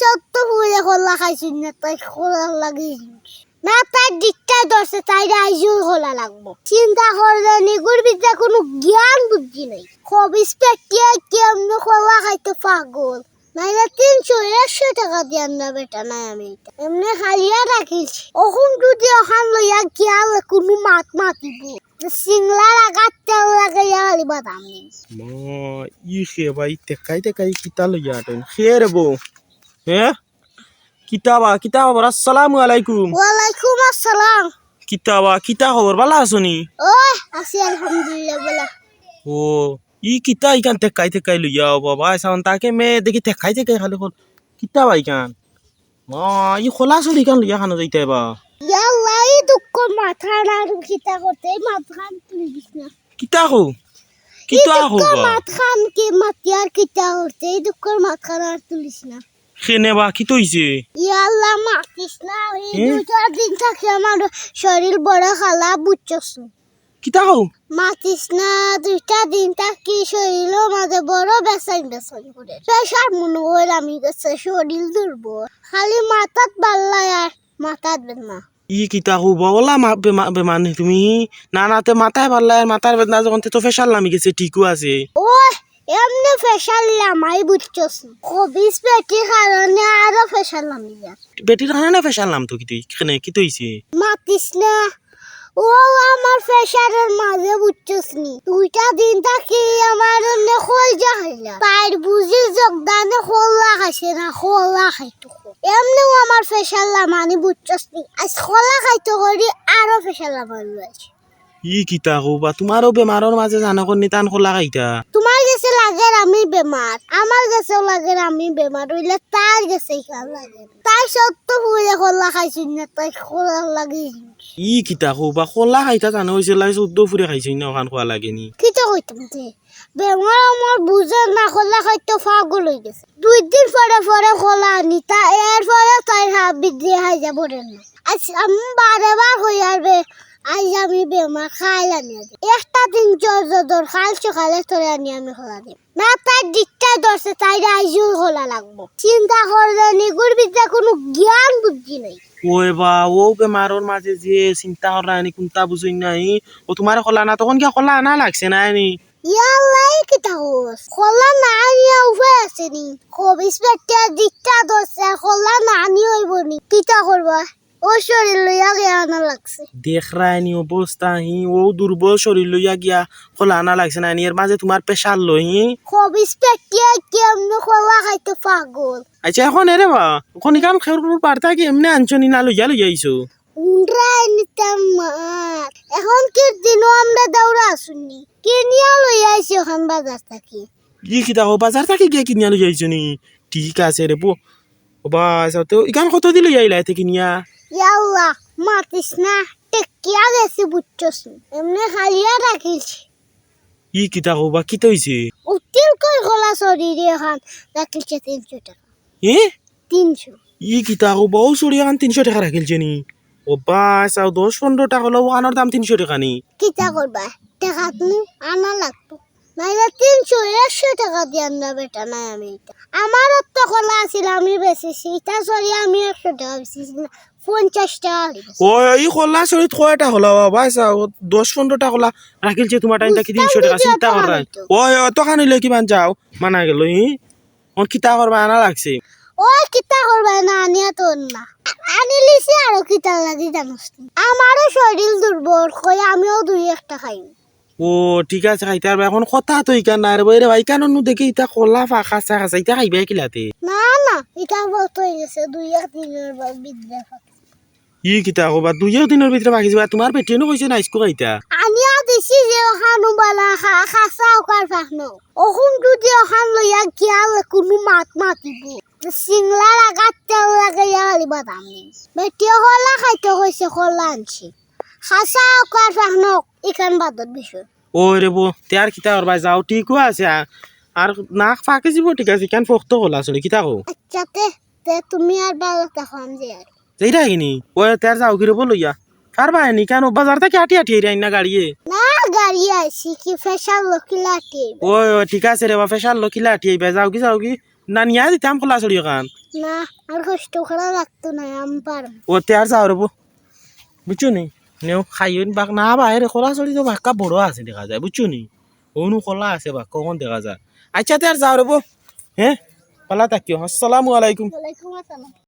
সত্য ফুলে খোলা খাইছি না, তাই খোলা লাগে না তার দিকটা ধরছে, তাই আইজু খোলা লাগবো। চিন্তা করলে নিগুর বিদ্যা কোনো জ্ঞান বুদ্ধি নেই। খবিস পেটিয়ে কেমনে খোলা খাইতে পাগল। নাইলে তিনশো, একশো টাকা দিয়ান না বেটা, নাই আমি এটা। এমনি খালিয়া রাখিছি। অহম যদি ওখান লইয়া গিয়াল কোনো মাত মাতিব সিংলার আঘাত তেল লাগাইয়া খালি বাদাম নিন মা ই খেবা ই তেকাই তেকাই কিতা লইয়া আটেন। হ্যাঁ কিতাবা কিতা খবর আসসালামু আলাইকুম। ওয়ালাইকুম আসসালাম। কিতাবা কিতা খবর ভালো আছো নি ওই আছি আলহামদুলিল্লাহ বলা ও ই কিতা ইকান তেকাই তেকাই লইয়া ও বাবা এসান তাকে মে দেখি তেকাই তেকাই খালি খোল কিতাবা ইকান মা ই খোলা চলি ইকান লইয়া খানো যাইতে বা। ইয়াল্লা এই দুঃখ মাথা না খিতা করতে মাথা তুলিস না কিতা হো কিতা হো মাথা কে মাতিয়ার কিতা করতে এই দুঃখ মাথা আর তুলিস না খেনে বা কি তৈছে ইয়াল্লা মাতিস না এই? দুটা দিন থাকে আমার শরীর বড় খালা বুঝছস। কিতা হো মাতিস না দুইটা দিন থাকি শরীরও মাঝে বড় বেসাইন বেসাইন করে। প্রেশার মনে হয় আমি গেছে শরীর দুর্বল। খালি মাথাত বাল্লাই আর মাথাত বেদনা। ই কিতা হো বলা বেমান তুমি। না নাতে মাথায় আর মাথার বেদনা যখন তো ফেসাল নামি গেছে ঠিকও আছে। ওই এমনি ফেসাল লামাই বুঝছস। কবিস পেটির কারণে আরও ফেসাল লামি যায় বেটির কারণে ফেসাল নাম তো কি তুই? খেনে কি তৈছে মাতিস না। ও আমার ফেসারের মাঝে বুঝছস নি। দুইটা দিন থাকি আমার অন্য খোল যা খাইলা তাইর বুঝি যোগদানে খোলা খাইছে না খোলা খাইতো। এমনিও আমার ফেসার লামানি বুঝছস নি। আজ খোলা খাইতো করি আরও ফেসার লামানি আছে ই কিতা বা তোমারও বেমাৰৰ মাঝে জানো কর নিতান খোলা খাইতা তোমার কাছে লাগে আমি বেমার আমার কাছেও লাগে আমি বেমার হইলে তার কাছে খেয়াল লাগে। তাই সত্য ফুলে খোলা খাইছি না তাই খোলা লাগে ই কিতা হো বা খোলা খাইতা জানো হয়েছে লাই চৌদ্দ ফুৰে খাইছে না ওখান খোৱা লাগে নি। কিতা কইতাম তে বেমার আমার বুঝে না খোলা খাইতে পাগল হয়ে গেছে। দুই দিন পরে পরে খোলা আনি তা এর পরে তাই হাবি দিয়ে হাই যাব না। আজ আমি বারে বার হয়ে আসবে আজ আমি বেমার খাইলাম একটা দিন জ্বর জ্বর খাল সকালে তোরে আনি আমি খোলা দিই না তার দিকটা ধরছে তাই আইজু খোলা লাগবো। চিন্তা করলে নিগুর বিদ্যা কোনো জ্ঞান বুদ্ধি নেই। ওই বা ও বেমাৰৰ মাঝে যে চিন্তা করা নি কোনটা বুঝই নাই। ও তোমার খোলা না তখন কিয়া খোলা আনা লাগছে না নি? ইয়াল্লাই কিতা হোস খোলা না আনিয়া উভয় আছে নি। খবিস পেটিয়া দিকটা ধরছে খোলা না আনি হইব নি। কিতা করবা ও শরীর লইয়া গিয়া আনা লাগছে দেখ রায়নি অবস্থা হি ও দুর্বল শরীর লইয়া গিয়া খোলা আনা লাগছে না এর মাঝে তোমার প্রেশার লই হি খবিস পেটিয়া কেমনে খোলা খাইতে পাগল আচ্ছা এখন এরে বা এখন ইকান খের পারতা কি এমনি আনছনি না লইয়া লইয়া আইছো উন্ড্রাই নিতাম মার এখন কি দিনও আমরা দৌড়া আসুনি কিনিয়া লই আইছি ওখান বাজার থাকি ই কিতা হো বাজার থাকি গিয়া কিনিয়া লইয়া আইছো নি ঠিক আছে রে বো ও বা তো ইকান কত দি লইয়া আইলা এতে কিনিয়া ইয়াল্লা মাতিস না টেকিয়া গেছি বুঝছস এমনি খালিয়া রাখিছি ই কিতা হো বা কি তৈছে উত্তিল কই গলা শরীরে এখন রাখিছে তিনশো টাকা হে তিনশো ই কিতা হো বউ চুরি এখন তিনশো টাকা রাখিলছে নি ও বা চাও দশ পনেরো টাকা হলো ওখানোর দাম তিনশো টাকা নি কিতা করবা টাকা তুমি আনা লাগতো নাইলে তিনশো একশো টাকা দিয়ে আনবা বেটা নাই আমি এটা আমার তো আছিল আমি বেচেছি। ইটা সরি আমি একশো টাকা বেচেছি না পঞ্চাশ টাকা হইছে। ও ই খোলা চুরিত কয়টা হলো বাবা? চাও দশ পনেরো টাকা হলা রাখিলছে তোমার টাইম কি তিনশো টাকা চিন্তা করা ও অত খানিলে কিমান যাও? মানা গেল ই? ওর কিতা করবা আনা লাগছে? কিতা করবা না আনিয়া তো না আনি লিছি আরও কিতা লাগি জানোস নি? আমারও শরীর দুর্বল কই আমিও দুই একটা খাই ও ঠিক আছে খাইতে পারবে এখন কথা তো ইকান না রে ভাই কেন নু দেখি ইতা খোলা ফা খাসা খাসা ইতা খাইবে কিলাতে? না না এটা বহুত হয়ে গেছে দুই এক দিনের বিদ্যা ই কিতা কবা দুইও দিনের ভিতরে বাকি যাবা তোমার বেটিয়েনো কইছে না স্কু খাইতা? আনিয়া দিছি যে ওখানো বালা খা খাসা ওকার ফাহনো অহুম যদি ওখান লইয়া গিয়াল কোনো মাত মাতিব। সিংলার আঘাত তেল লাগাইয়া হলি বাদাম নিন বেটিও খোলা খাইতে কইছে খোলা আনছি। খাসা ওকার ফাহনো ইখান বাদত বিষয় ও রে বো তে আর কিতা করবা যাও ঠিকও আছে আ- আর না ফাঁকে যাব ঠিক আছে কেন ফক্ত হল আসলে কিতা কো আচ্ছা তে তে তুমি আর ভালো থাকো আমি যে আর যেটা কিনি ও তার যাও কি রে বলইয়া পারবা নি কেন বাজার থেকে আটি আটি আইন না গাড়িয়ে না গাড়ি আইছি কি ফেসাল লকিলাটি ও ও, ঠিক আছে রে বা ফেসার লকিলা আটি আইবা যাও কি যাও কি না নিয়ে দিতাম খোলা চড়ি কান না আর কষ্ট করা লাগতো না আমি পারব ও তে আর যাও রব বুঝছ নি নেও খাইও নি বাক না বাইরে খোলা চড়ি তো বাক্কা বড় আছে দেখা যায় বুঝছো নি অনু খোলা আছে বাক কখন দেখা যায় আচ্ছা তে আর যাও রব হ্যাঁ পালা তাকিও আসসালামু আলাইকুম